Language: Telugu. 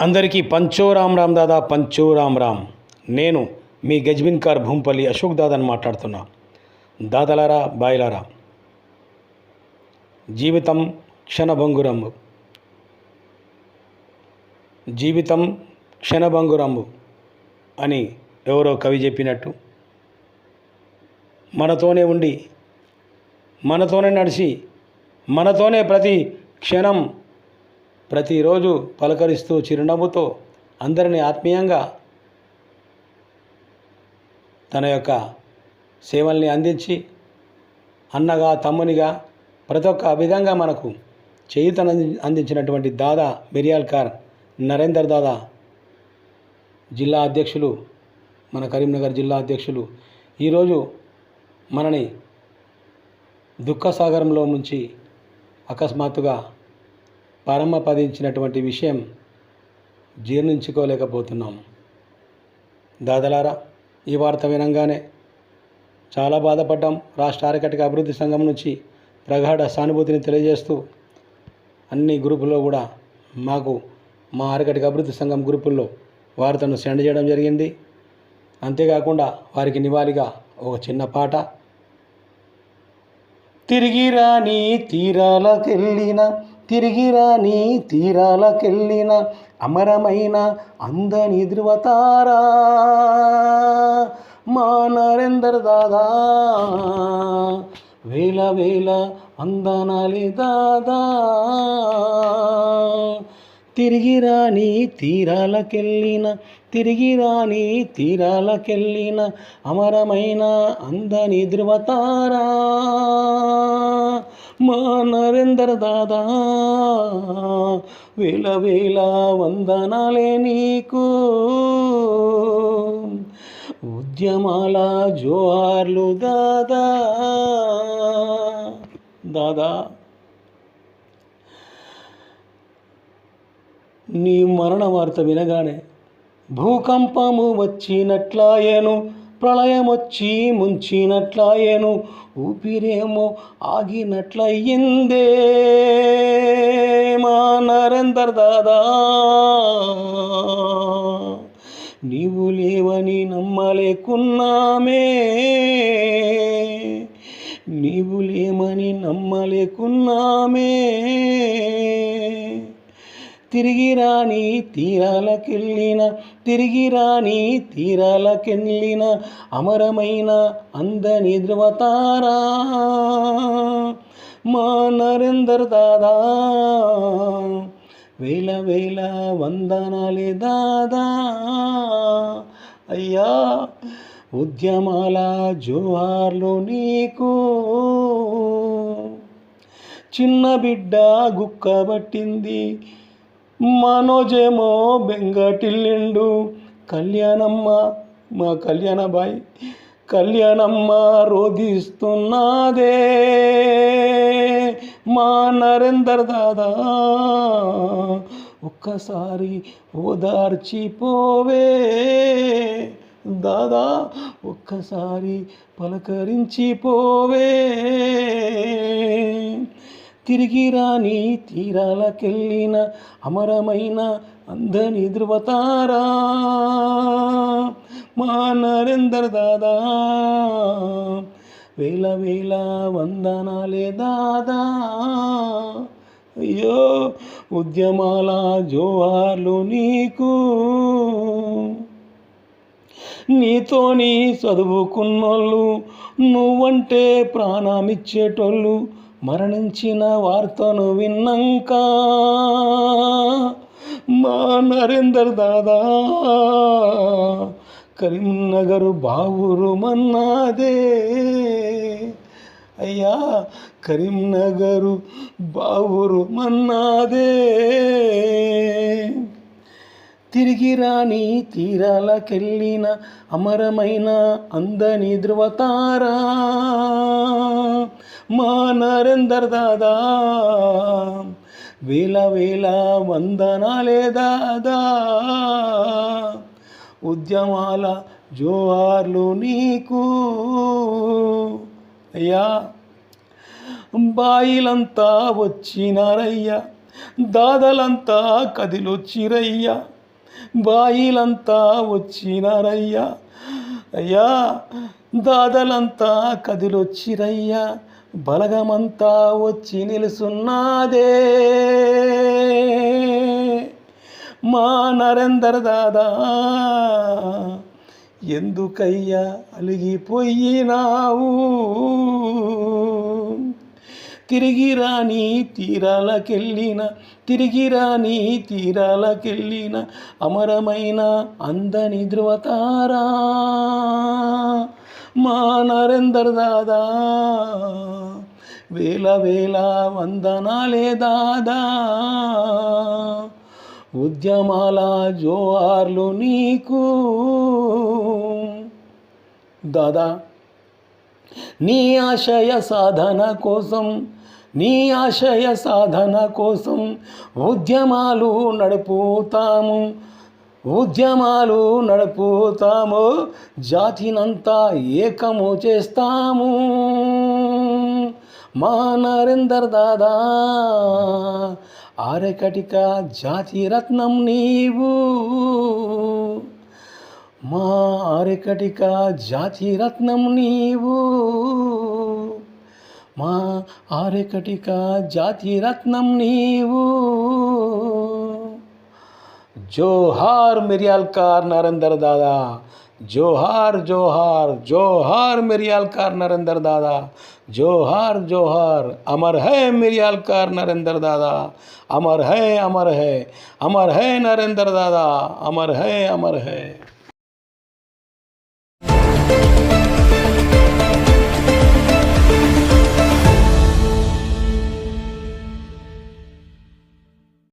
అందరికీ పంచో రామ్ రామ్ దాదా పంచో రామ్. రామ్ నేను మీ గజ్బిన్ కార్ భూంపల్లి అశోక్ దాదాని మాట్లాడుతున్నా. దాదలారా బాయిలారా జీవితం క్షణభంగురంబు. జీవితం క్షణభంగురంబు అని ఎవరో కవి చెప్పినట్టు మనతోనే ఉండి మనతోనే నడిచి మనతోనే ప్రతి క్షణం ప్రతిరోజు పలకరిస్తూ చిరునవ్వుతో అందరినీ ఆత్మీయంగా తన యొక్క సేవల్ని అందించి అన్నగా తమ్మునిగా ప్రతి ఒక్క విధంగా మనకు చేయుతను అందించినటువంటి దాదా మిరియాల్కార్ నరేందర్ దాదా జిల్లా అధ్యక్షులు మన కరీంనగర్ జిల్లా అధ్యక్షులు ఈరోజు మనని దుఃఖసాగరంలో నుంచి అకస్మాత్తుగా పరమపదించినటువంటి విషయం జీర్ణించుకోలేకపోతున్నాం. దాదలారా ఈ వార్త వినంగానే చాలా బాధపడ్డాం. రాష్ట్ర ఆరకటిక అభివృద్ధి సంఘం నుంచి ప్రగాఢ సానుభూతిని తెలియజేస్తూ అన్ని గ్రూపుల్లో కూడా మాకు మా ఆరకటిక అభివృద్ధి సంఘం గ్రూపుల్లో వార్తను సెండ్ చేయడం జరిగింది. అంతేకాకుండా వారికి నివాళిగా ఒక చిన్న పాట. తిరిగి రాని తీరాలకెళ్ళిన తిరిగి రాని తీరాలకెళ్ళిన అమరమైన అందని ధృవతారా మా నరేందర్ దాదా వేల వేల వందనాలి దాదా తిరిగి రాని తీరాలకెళ్ళిన తిరిగి రాని తీరాలకెళ్ళిన అమరమైన అందని ధృవతారా మా నరేందర్ దాదా వేల వేల వందనాలే నీకు. ఉద్యమాల జోహార్లు దాదా. దాదా. నీ మరణ వార్త వినగానే భూకంపము వచ్చినట్లాయేను ప్రళయమొచ్చి ముంచినట్లాయేను ఊపిరేమో ఆగినట్లయిందే మా నరేందర్ దాదా. నీవు లేవని నమ్మలేకున్నామే నీవు లేమని నమ్మలేకున్నామే. తిరిగి రాని తీరాలకెళ్ళిన తిరిగి రాని తీరాలకెళ్ళిన అమరమైన అందని ధృవతారా మా నరేందర్ దాదా వేల వేల వందనాలే దాదా. అయ్యా ఉద్యమాల జోహార్లు నీకు. చిన్న బిడ్డ గుక్కబట్టింది మనోజేమో బెంగటిల్లిండు. కళ్యాణమ్మ మా కళ్యాణబాయ్ కళ్యాణమ్మ రోధిస్తున్నదే. మా నరేందర్ దాదా ఒక్కసారి ఓదార్చిపోవే. దాదా ఒక్కసారి పలకరించిపోవే. తిరిగి రాని తీరాలకెళ్ళిన అమరమైన అందని ధృవతారా మా నరేందర్ దాదా వేల వేల వందనాలే దాదా. అయ్యో ఉద్యమాల జోహార్లు నీకు. నీతోని చదువుకున్నోళ్ళు నువ్వంటే ప్రాణమిచ్చేటోళ్ళు మరణించిన వార్తను విన్నాక మా నరేందర్ దాదా కరీంనగర్ బావురు మన్నాదే. అయ్యా కరీంనగరు బావురు మన్నాదే. తిరిగి రాని తీరాలకెళ్ళిన అమరమైన అందని ధృవతారా? మా నరేందర్ దాదా వేల వేల వందనాలే దాదా. ఉద్యమాల జోహార్లు నీకు. అయ్యా బాయిలంతా వచ్చినారయ్యా దాదలంతా కదిలొచ్చిరయ్యా. బాయిలంతా వచ్చినారయ్యా. అయ్యా దాదలంతా కదిలొచ్చిరయ్యా. బలగమంతా వచ్చి నిలుసున్నాదే. మా నరేందర్ దాదా ఎందుకయ్యా అలిగిపోయినావు? తిరిగి రాని తీరాలకెళ్ళిన తిరిగి రాని తీరాలకెళ్ళిన అమరమైన అందని ధృవతారా. మా నరేందర్ దాదా వేల వేల వందనాలే దాదా. ఉద్యమాల జోహార్లు నీకు. దాదా నీ ఆశయ సాధన కోసం నీ ఆశయ సాధన కోసం ఉద్యమాలు నడుపుతాము. ఉద్యమాలు నడుపుతాము. జాతినంతా ఏకము చేస్తాము. మా నరేందర్ దాదా ఆరకటిక జాతి రత్నం నీవు. మా ఆరకటిక జాతి రత్నం నీవు. మా ఆరకటిక జాతి రత్నం నీవు జోహార్ మిర్యాల్కార్ నరేందర్ దాదా జోహార్ జోహార్ జోహార్ మిర్యాల్కార్ నరేందర్ దాదా జోహార్ జోహార్ అమర్ है मिर्यालकार नरेंद्र दादा अमर है अमर है अमर है नरेंद्र दादा अमर है अमर है